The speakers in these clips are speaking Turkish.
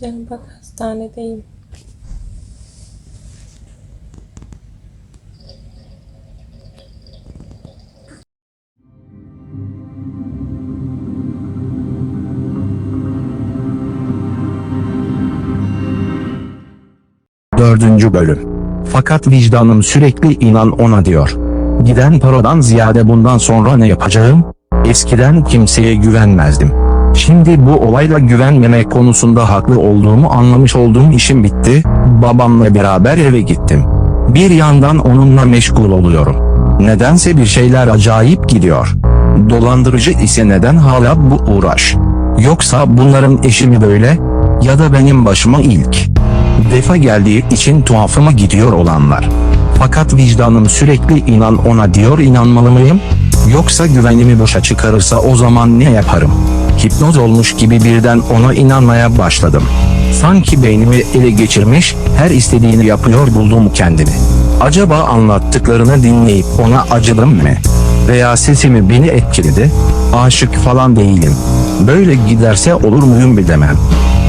Yani bak hastanedeyim. Dördüncü bölüm. Fakat vicdanım sürekli inan ona diyor. Giden paradan ziyade bundan sonra ne yapacağım? Eskiden kimseye güvenmezdim. Şimdi bu olayla güvenmemek konusunda haklı olduğumu anlamış olduğum işim bitti. Babamla beraber eve gittim. Bir yandan onunla meşgul oluyorum. Nedense bir şeyler acayip gidiyor. Dolandırıcı ise neden hala bu uğraş? Yoksa bunların eşi mi böyle? Ya da benim başıma ilk defa geldiği için tuhafıma gidiyor olanlar. Fakat vicdanım sürekli inan ona diyor inanmalı mıyım? Yoksa güvenimi boşa çıkarırsa o zaman ne yaparım? Hipnoz olmuş gibi birden ona inanmaya başladım. Sanki beynimi ele geçirmiş, her istediğini yapıyor buldum kendimi. Acaba anlattıklarını dinleyip ona acıdım mı? Veya sesimi beni etkiledi? Aşık falan değilim. Böyle giderse olur muyum bilemem.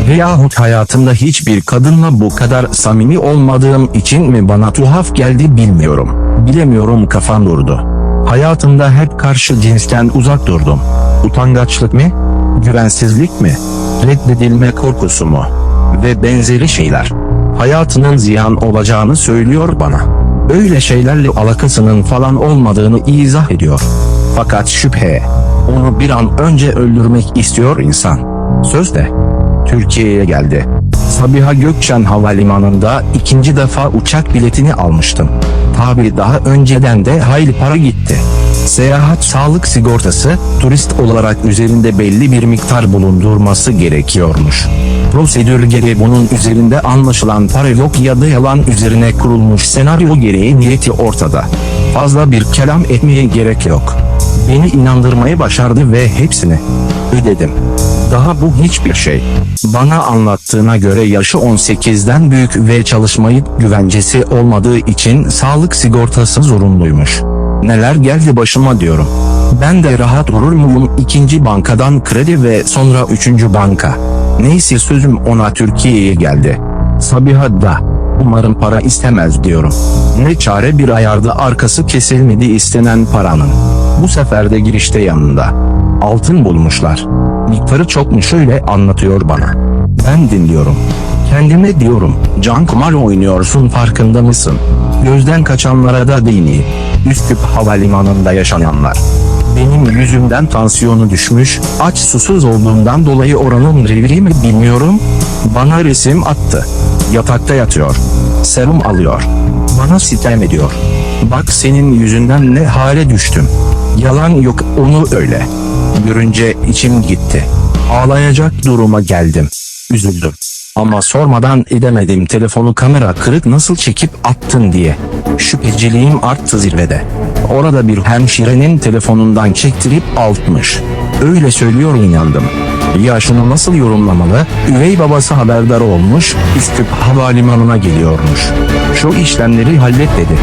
Veyahut hayatımda hiçbir kadınla bu kadar samimi olmadığım için mi bana tuhaf geldi bilmiyorum. Bilemiyorum kafam durdu. Hayatımda hep karşı cinsten uzak durdum. Utangaçlık mı? Güvensizlik mi? Reddedilme korkusu mu? Ve benzeri şeyler. Hayatının ziyan olacağını söylüyor bana. Öyle şeylerle alakasının falan olmadığını izah ediyor. Fakat şüphe, onu bir an önce öldürmek istiyor insan. Sözde. Türkiye'ye geldi. Sabiha Gökçen Havalimanı'nda ikinci defa uçak biletini almıştım. Tabi daha önceden de hayli para gitti. Seyahat sağlık sigortası, turist olarak üzerinde belli bir miktar bulundurması gerekiyormuş. Prosedür gereği bunun üzerinde anlaşılan para yok ya da yalan üzerine kurulmuş senaryo gereği niyeti ortada. Fazla bir kelam etmeye gerek yok. Beni inandırmayı başardı ve hepsini ödedim. Daha bu hiçbir şey. Bana anlattığına göre yaşı 18'den büyük ve çalışmayı güvencesi olmadığı için sağlık sigortası zorunluymuş. Neler geldi başıma diyorum. Ben de rahat durur muyum ikinci bankadan kredi ve sonra üçüncü banka. Neyse sözüm ona Türkiye'ye geldi. Sabiha da umarım para istemez diyorum. Ne çare bir ayarda arkası kesilmedi istenen paranın. Bu sefer de girişte yanında. Altın bulmuşlar. Miktarı çok mu şöyle anlatıyor bana. Ben dinliyorum. Kendime diyorum, can kumar oynuyorsun farkında mısın? Gözden kaçanlara da dini. Üsküp Havalimanı'nda yaşananlar. Benim yüzümden tansiyonu düşmüş, aç susuz olduğundan dolayı oranın reviri mi bilmiyorum. Bana resim attı. Yatakta yatıyor. Serum alıyor. Bana sitem ediyor. Bak senin yüzünden ne hale düştüm. Yalan yok onu öyle. Görünce içim gitti. Ağlayacak duruma geldim. Üzüldüm. Ama sormadan edemedim telefonu kamera kırık nasıl çekip attın diye. Şüpheciliğim arttı zirvede. Orada bir hemşirenin telefonundan çektirip altmış. Öyle söylüyor inandım. Yaşını nasıl yorumlamalı? Üvey babası haberdar olmuş, Üsküp Havalimanı'na geliyormuş. Şu işlemleri hallet dedi.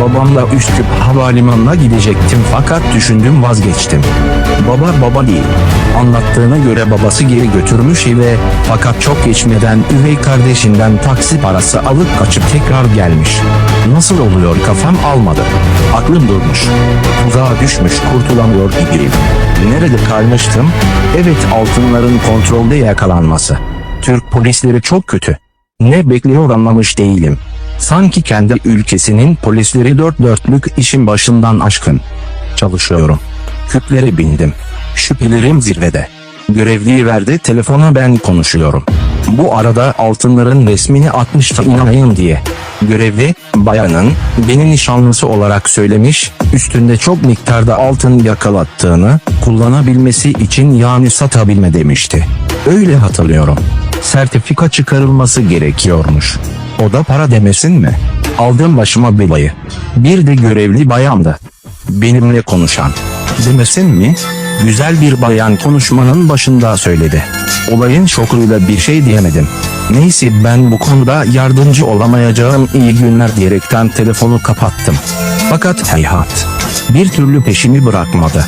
Babamla Üsküp Havalimanı'na gidecektim fakat düşündüm vazgeçtim. Baba baba değil. Anlattığına göre babası geri götürmüş eve fakat çok geçmeden üvey kardeşinden taksi parası alıp kaçıp tekrar gelmiş. Nasıl oluyor kafam almadı. Aklım durmuş. Tuzağa düşmüş kurtulamıyor gibiyim. Nerede kalmıştım? Evet altınların kontrolde yakalanması. Türk polisleri çok kötü. Ne bekliyor anlamış değilim. Sanki kendi ülkesinin polisleri dört dörtlük işin başından aşkın. Çalışıyorum. Küplere bindim. Şüphelerim zirvede. Görevliyi verdi telefona ben konuşuyorum. Bu arada altınların resmini atmıştı inanayım diye. Görevli, bayanın, beni nişanlısı olarak söylemiş, üstünde çok miktarda altın yakalattığını, kullanabilmesi için yani satabilme demişti. Öyle hatırlıyorum. Sertifika çıkarılması gerekiyormuş. O da para demesin mi? Aldım başıma belayı. Bir de görevli bayandı. Benimle konuşan. Demesin mi? Güzel bir bayan konuşmanın başında söyledi. Olayın şokuyla bir şey diyemedim. Neyse ben bu konuda yardımcı olamayacağım iyi günler diyerekten telefonu kapattım. Fakat heyhat. Bir türlü peşimi bırakmadı.